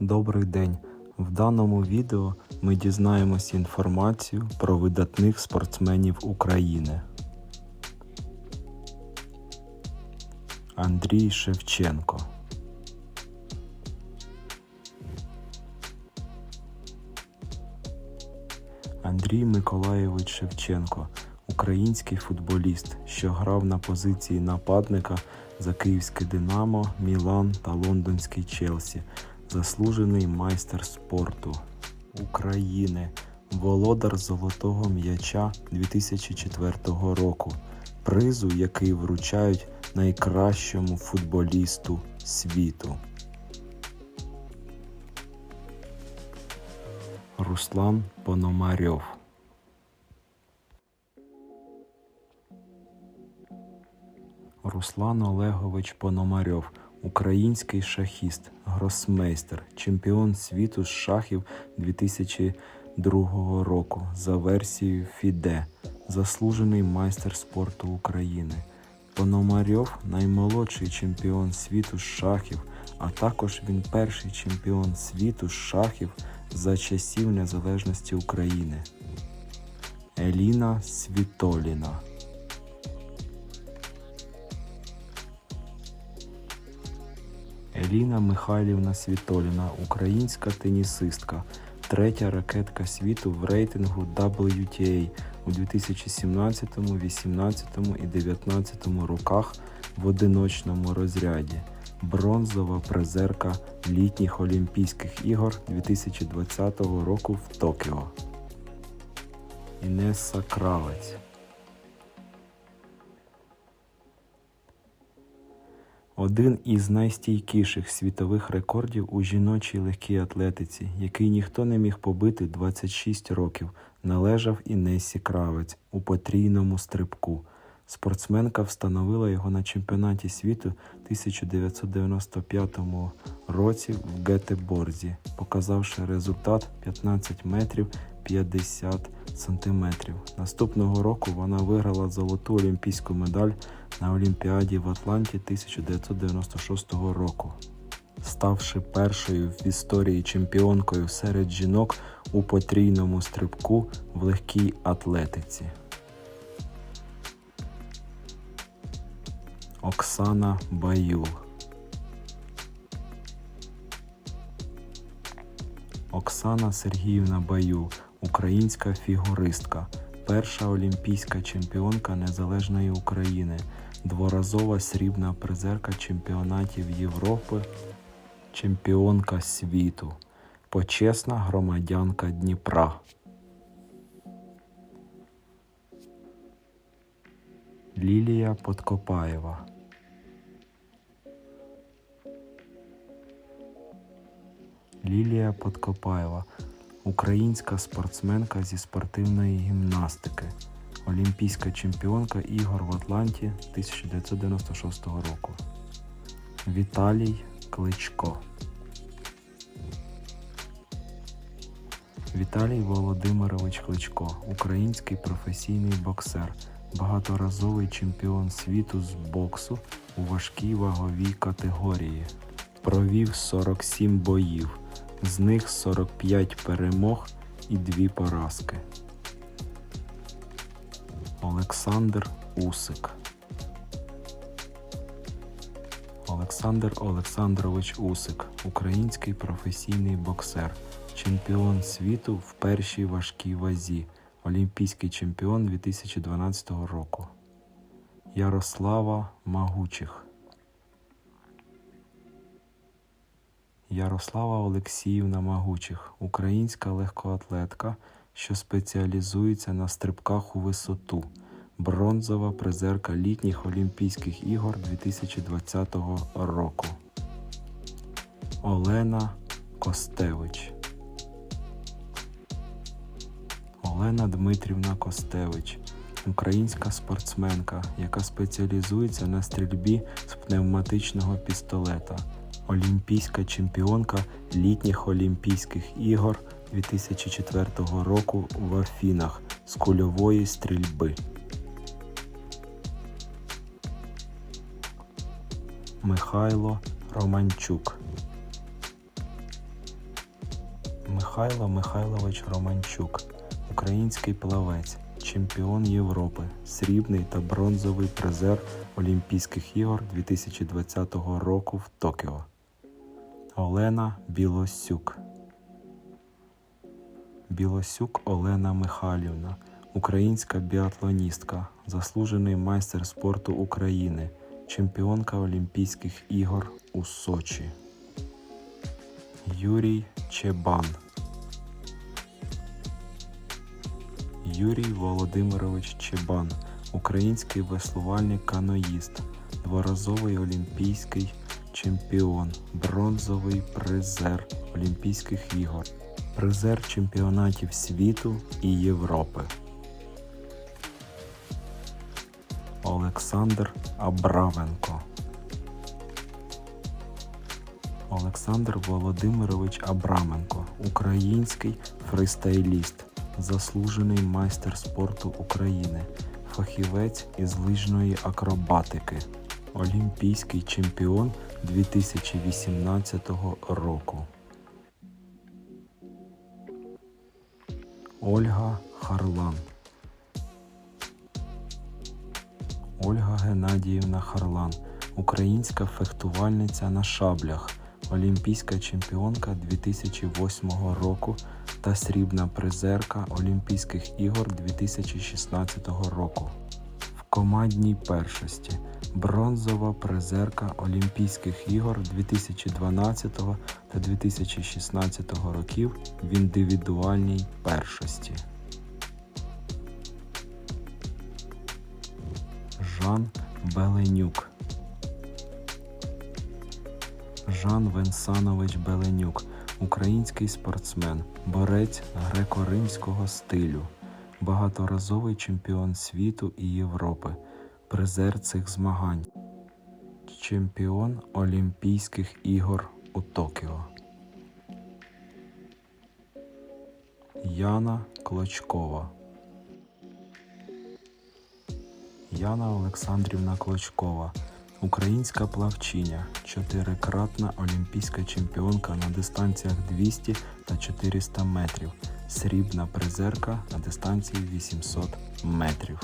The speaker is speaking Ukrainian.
Добрий день! В даному відео ми дізнаємось інформацію про видатних спортсменів України. Андрій Шевченко Андрій Миколайович Шевченко український футболіст, що грав на позиції нападника за Київське Динамо, Мілан та Лондонський Челсі, заслужений майстер спорту України, володар Золотого м'яча 2004 року, призу, який вручають найкращому футболісту світу. Руслан Пономарьов Руслан Олегович Пономарьов український шахіст, гросмейстер, чемпіон світу з шахів 2002 року за версією FIDE, заслужений майстер спорту України. Пономарьов наймолодший чемпіон світу з шахів, а також він перший чемпіон світу з шахів за часів незалежності України. Еліна Світоліна Еліна Михайлівна Світоліна, українська тенісистка, третя ракетка світу в рейтингу WTA у 2017, 2018 і 2019 роках в одиночному розряді, бронзова призерка літніх Олімпійських ігор 2020 року в Токіо. Інеса Кравець Один із найстійкіших світових рекордів у жіночій легкій атлетиці, який ніхто не міг побити 26 років, належав Інесі Кравець у потрійному стрибку. Спортсменка встановила його на чемпіонаті світу 1995 році в Гетеборзі, показавши результат 15 метрів 50 сантиметрів. Наступного року вона виграла золоту олімпійську медаль на Олімпіаді в Атланті 1996 року, ставши першою в історії чемпіонкою серед жінок у потрійному стрибку в легкій атлетиці. Оксана Баюл Оксана Сергіївна Баюл, українська фігуристка, перша олімпійська чемпіонка Незалежної України, дворазова срібна призерка чемпіонатів Європи, чемпіонка світу, почесна громадянка Дніпра. Лілія Подкопаєва. Лілія Подкопаєва. Українська спортсменка зі спортивної гімнастики, олімпійська чемпіонка ігор в Атланті 1996 року. Віталій Кличко. Віталій Володимирович Кличко, український професійний боксер, багаторазовий чемпіон світу з боксу у важкій ваговій категорії. Провів 47 боїв, з них 45 перемог і 2 поразки. Олександр Усик. Олександр Олександрович Усик, український професійний боксер, чемпіон світу в першій важкій вазі, олімпійський чемпіон 2012 року. Ярослава Магучих. Ярослава Олексіївна Магучих, українська легкоатлетка, що спеціалізується на стрибках у висоту, бронзова призерка літніх Олімпійських ігор 2020 року. Олена Костевич. Олена Дмитрівна Костевич, українська спортсменка, яка спеціалізується на стрільбі з пневматичного пістолета, олімпійська чемпіонка літніх Олімпійських ігор 2004 року в Афінах з кульової стрільби. Михайло Романчук Михайло Михайлович Романчук, український плавець, чемпіон Європи, срібний та бронзовий призер Олімпійських ігор 2020 року в Токіо. Олена Білосюк. Білосюк Олена Михайлівна, українська біатлоністка, заслужений майстер спорту України, чемпіонка Олімпійських ігор у Сочі. Юрій Чебан. Юрій Володимирович Чебан, український веслувальний каноїст, дворазовий олімпійський чемпіон, бронзовий призер Олімпійських ігор, призер чемпіонатів світу і Європи. Олександр Абравенко. Олександр Володимирович Абраменко, український фристайліст, заслужений майстер спорту України, фахівець із лижної акробатики, олімпійський чемпіон 2018 року. Ольга Харлан. Ольга Геннадіївна Харлан, українська фехтувальниця на шаблях, олімпійська чемпіонка 2008 року та срібна призерка Олімпійських ігор 2016 року. В командній першості бронзова призерка Олімпійських ігор 2012 та 2016 років в індивідуальній першості. Жан Беленюк. Жан Венсанович Беленюк, український спортсмен, борець греко-римського стилю, багаторазовий чемпіон світу і Європи, призер цих змагань, чемпіон Олімпійських ігор у Токіо. Яна Клочкова. Яна Олександрівна Клочкова, українська плавчиня, чотирикратна олімпійська чемпіонка на дистанціях 200 та 400 метрів, срібна призерка на дистанції 800 метрів.